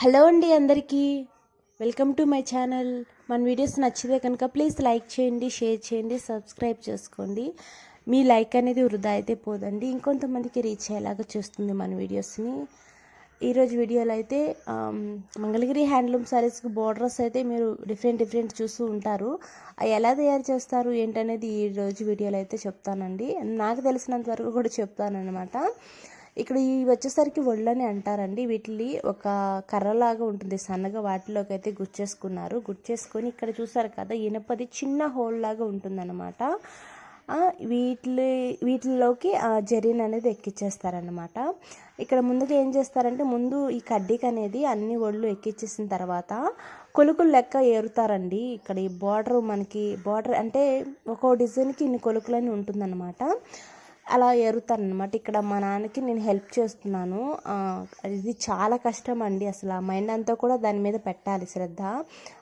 Hello అండి అందరికీ. Welcome to my channel. మన వీడియోస్ నచ్చితే కనుక ప్లీజ్ లైక్ చేయండి షేర్ చేయండి సబ్స్క్రైబ్ చేసుకోండి. మీ లైక్ అనేది వృధా అయితే పోదండి. ఇంకొంతమందికి రీచ్ అయ్యేలాగా చూస్తుంది మన వీడియోస్ని. ఈరోజు వీడియోలో అయితే మంగళగిరి హ్యాండ్లూమ్ శారీస్కి బోర్డర్స్ అయితే మీరు డిఫరెంట్ డిఫరెంట్ చూస్తూ ఉంటారు. అవి ఎలా తయారు చేస్తారు ఏంటనేది ఈ రోజు వీడియోలో అయితే చెప్తానండి. నాకు తెలిసినంత వరకు కూడా చెప్తాను అనమాట ఇక్కడ ఈ వచ్చేసరికి ఒళ్ళని అంటారండి. వీటిని ఒక కర్రలాగా ఉంటుంది. సన్నగా వాటిలోకి అయితే గుచ్చేసుకున్నారు గుచ్చేసుకొని ఇక్కడ చూసారు కదా ఇనపది చిన్న హోల్ లాగా ఉంటుందన్నమాట. వీటి వీటిలోకి ఆ జరీన్ అనేది ఎక్కించేస్తారనమాట ఇక్కడ ముందుగా ఏం చేస్తారంటే ముందు ఈ కడ్డీకి అనేది అన్ని ఒళ్ళు ఎక్కించేసిన తర్వాత కొలుకులు లెక్క ఏరుతారండి. ఇక్కడ ఈ బార్డర్ మనకి బార్డర్ అంటే ఒక్కో డిజైన్కి ఇన్ని కొలుకులని ఉంటుందన్నమాట. అలా ఏరుతారనమాట ఇక్కడ మా నాన్నకి నేను హెల్ప్ చేస్తున్నాను. ఇది చాలా కష్టం అండి అసలు. ఆ మైండ్ అంతా కూడా దాని మీద పెట్టాలి శ్రద్ధ.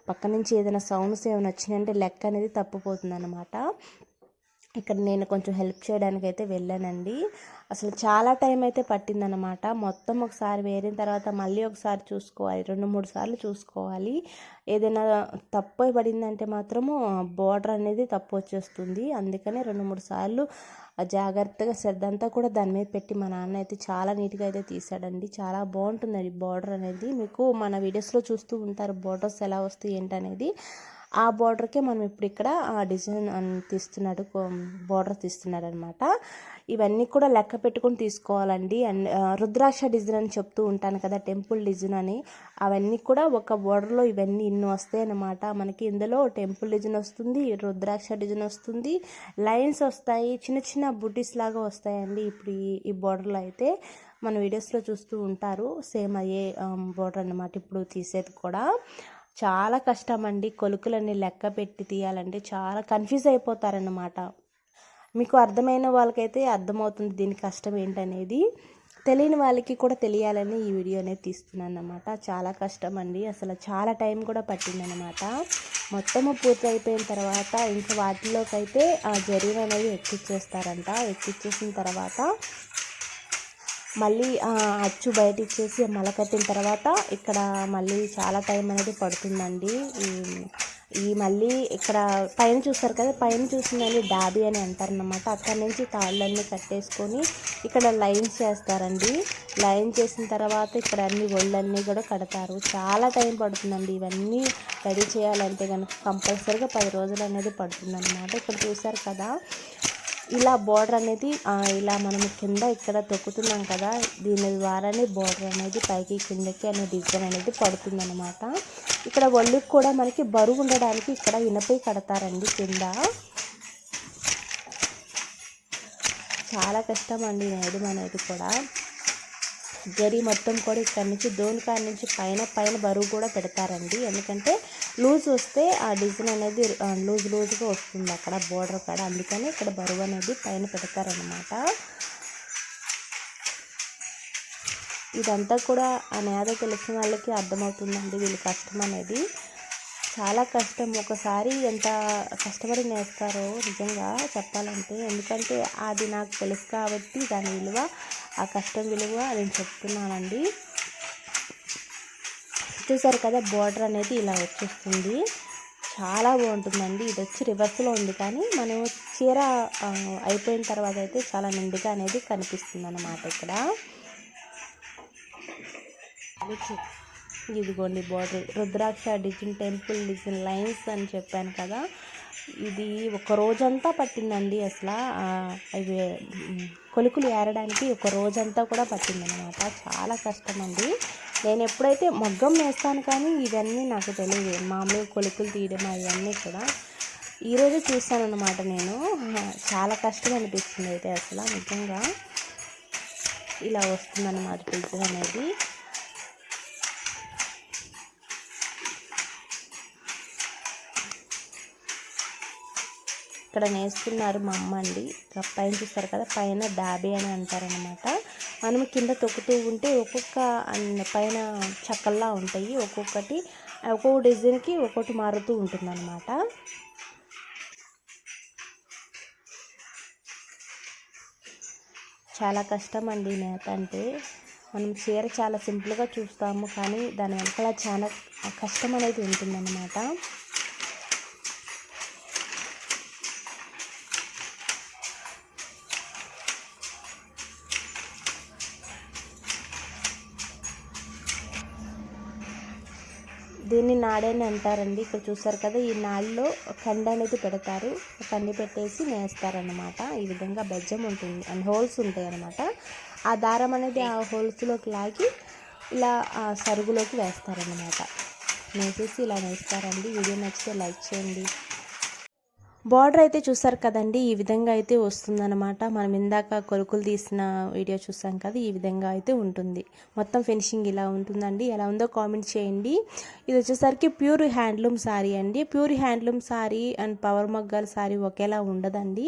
పక్క నుంచి ఏదైనా సౌండ్స్ ఏమైనా వచ్చినాయంటే లెక్క అనేది తప్పిపోతుంది అనమాట ఇక్కడ నేను కొంచెం హెల్ప్ చేయడానికి అయితే వెళ్ళానండి. అసలు చాలా టైం అయితే పట్టిందనమాట మొత్తం ఒకసారి వేరిన తర్వాత మళ్ళీ ఒకసారి చూసుకోవాలి. రెండు మూడు సార్లు చూసుకోవాలి. ఏదైనా తప్పు పడిందంటే మాత్రము బోర్డర్ అనేది తప్పు వచ్చేస్తుంది. అందుకనే రెండు మూడు సార్లు జాగ్రత్తగా శ్రద్ధ అంతా కూడా దాని మీద పెట్టి మా నాన్న అయితే చాలా నీట్గా అయితే తీసాడండి చాలా బాగుంటుందండి బార్డర్ అనేది. మీకు మన వీడియోస్లో చూస్తూ ఉంటారు బోర్డర్స్ ఎలా వస్తాయి ఏంటనేది. ఆ బార్డర్కే మనం ఇప్పుడు ఇక్కడ ఆ డిజైన్ తీస్తున్నాడు బార్డర్ తీస్తున్నాడు అనమాట ఇవన్నీ కూడా లెక్క పెట్టుకొని తీసుకోవాలండి. అండ్ రుద్రాక్ష డిజైన్ అని చెప్తూ ఉంటాను కదా టెంపుల్ డిజైన్ అని. అవన్నీ కూడా ఒక బోర్డర్లో ఇవన్నీ ఇన్ని వస్తాయి అన్నమాట మనకి ఇందులో టెంపుల్ డిజైన్ వస్తుంది రుద్రాక్ష డిజైన్ వస్తుంది లైన్స్ వస్తాయి చిన్న చిన్న బుటీస్ లాగా వస్తాయండి ఇప్పుడు ఈ బోర్డర్లో అయితే. మన వీడియోస్లో చూస్తూ ఉంటారు సేమ్ అయ్యే బోర్డర్ అన్నమాట ఇప్పుడు తీసేది కూడా. చాలా కష్టం అండి కొలుకులన్నీ లెక్క పెట్టి తీయాలంటే చాలా కన్ఫ్యూజ్ అయిపోతారన్నమాట. మీకు అర్థమైన వాళ్ళకైతే అర్థమవుతుంది దీని కష్టం ఏంటనేది. తెలియని వాళ్ళకి కూడా తెలియాలని ఈ వీడియో అనేది తీస్తున్నాను అనమాట చాలా కష్టం అండి అసలు చాలా టైం కూడా పట్టిందనమాట మొత్తము పూర్తి అయిపోయిన తర్వాత ఇంకా వాటిలోకి అయితే ఆ జరీన్ అనేది ఎక్కిచ్చేస్తారంట. ఎక్కిచ్చేసిన తర్వాత మళ్ళీ అచ్చు బయట ఇచ్చేసి మల తర్వాత ఇక్కడ మళ్ళీ చాలా టైం అనేది పడుతుందండి. ఈ ఈ మళ్ళీ ఇక్కడ పైన చూస్తారు కదా పైన చూసిందని డాబీ అని అంటారనమాట అక్కడ నుంచి తాళ్ళన్నీ కట్టేసుకొని ఇక్కడ లైన్ చేస్తారండి. లైన్ చేసిన తర్వాత ఇక్కడ అన్ని ఒళ్ళన్నీ కూడా కడతారు. చాలా టైం పడుతుందండి. ఇవన్నీ రెడీ చేయాలంటే కనుక కంపల్సరీగా పది రోజులు అనేది పడుతుందన్నమాట. ఇక్కడ చూసారు కదా ఇలా బార్డర్ అనేది ఇలా మనం కింద ఇక్కడ తొక్కుతున్నాం కదా దీని ద్వారానే బార్డర్ అనేది పైకి కిందకి అనే డిజైన్ అనేది పడుతుందన్నమాట. ఇక్కడ ఒళ్ళుకి కూడా మనకి బరువు ఉండడానికి ఇక్కడ ఇనపై కడతారండి కింద. చాలా కష్టం అండి నేయడం అనేది కూడా. జరి మొత్తం కూడా ఇక్కడ నుంచి దోనికాడ నుంచి పైన పైన బరువు కూడా పెడతారండి. ఎందుకంటే లూజ్ వస్తే ఆ డిజైన్ అనేది లూజ్ లూజ్గా వస్తుంది అక్కడ బోర్డర్ కాడ. అందుకని ఇక్కడ బరువు అనేది పైన పెడతారనమాట ఇదంతా కూడా ఆ నేద తెలిసిన వాళ్ళకి అర్థమవుతుందండి వీళ్ళ కష్టం అనేది. చాలా కష్టం. ఒకసారి ఎంత కష్టపడి నేస్తారో నిజంగా చెప్పాలంటే. ఎందుకంటే అది నాకు తెలుసు కాబట్టి దాని విలువ ఆ కష్టం విలువ నేను చెప్తున్నానండి. చూసారు కదా బార్డర్ అనేది ఇలా వచ్చేస్తుంది. చాలా బాగుంటుందండి. ఇది వచ్చి రివర్స్లో ఉంది కానీ మనం చీర అయిపోయిన తర్వాత అయితే చాలా నిండుగా అనేది కనిపిస్తుంది అన్నమాట ఇక్కడ. ఇదిగోండి border rudraksha design temple design lines అని చెప్పాను కదా. ఇది ఒక రోజంతా పట్టిందండి అసలు. అవి కొలుకులు ఏరడానికి ఒక రోజంతా కూడా పట్టిందనమాట చాలా కష్టం అండి నేను ఎప్పుడైతే మగ్గం వేస్తాను కానీ ఇవన్నీ నాకు తెలియదు. మామూలుగా కొలుకులు తీయడం అవన్నీ కూడా ఈరోజు చూస్తాను అనమాట నేను. చాలా కష్టం అనిపిస్తుంది అయితే అసలు నిజంగా. ఇలా వస్తుందన్నమాట పిజ్జా అనేది. ఇక్కడ నేస్తున్నారు మా అమ్మ అండి. పైన చూస్తారు కదా పైన డాబీ అని అంటారనమాట మనం కింద తొక్కుతూ ఉంటే ఒక్కొక్క పైన చక్కల్లా ఉంటాయి. ఒక్కొక్కటి ఒక్కొక్క డిజైన్కి ఒక్కొక్కటి మారుతూ ఉంటుందన్నమాట. చాలా కష్టం అండి నేత అంటే. మనం చీర చాలా సింపుల్గా చూస్తాము కానీ దాని వెనకాల చాలా కష్టం అనేది ఉంటుందన్నమాట. దీన్ని నాడని అంటారండి. ఇక్కడ చూస్తారు కదా ఈ నాడులో కండ అనేది పెడతారు. కండి పెట్టేసి నేస్తారనమాట ఈ విధంగా బెజ్జం ఉంటుంది. అండ్ హోల్స్ ఉంటాయి అనమాట ఆ దారం అనేది ఆ హోల్స్లోకి లాగి ఇలా ఆ సరుగులోకి వేస్తారనమాట నేసేసి ఇలా నేస్తారండి. వీడియో నచ్చితే లైక్ చేయండి. బార్డర్ అయితే చూసారు కదండి ఈ విధంగా అయితే వస్తుందన్నమాట. మనం ఇందాక కొలుకులు తీసిన వీడియో చూసాం కదా ఈ విధంగా అయితే ఉంటుంది. మొత్తం ఫినిషింగ్ ఇలా ఉంటుందండి. ఎలా ఉందో కామెంట్ చేయండి. ఇది వచ్చేసరికి ప్యూర్ హ్యాండ్లూమ్ శారీ అండి. Pure handloom sari and power మగ్గాల sari ఒకేలా ఉండదండి.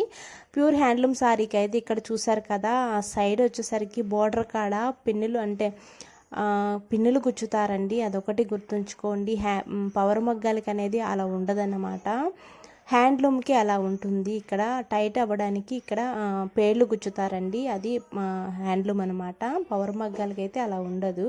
ప్యూర్ హ్యాండ్లూమ్ శారీకి అయితే ఇక్కడ చూసారు కదా ఆ సైడ్ వచ్చేసరికి బార్డర్ కాడ పిన్నులు అంటే పిన్నులు గుచ్చుతారండి. అదొకటి గుర్తుంచుకోండి. హ్యా పవర్ మగ్గాలకి అనేది అలా ఉండదన్నమాట. హ్యాండ్లూమ్కి అలా ఉంటుంది. ఇక్కడ టైట్ అవ్వడానికి ఇక్కడ పేర్లు గుచ్చుతారండి. అది హ్యాండ్లూమ్ అనమాట పవర్ మగ్గాలకైతే అలా ఉండదు.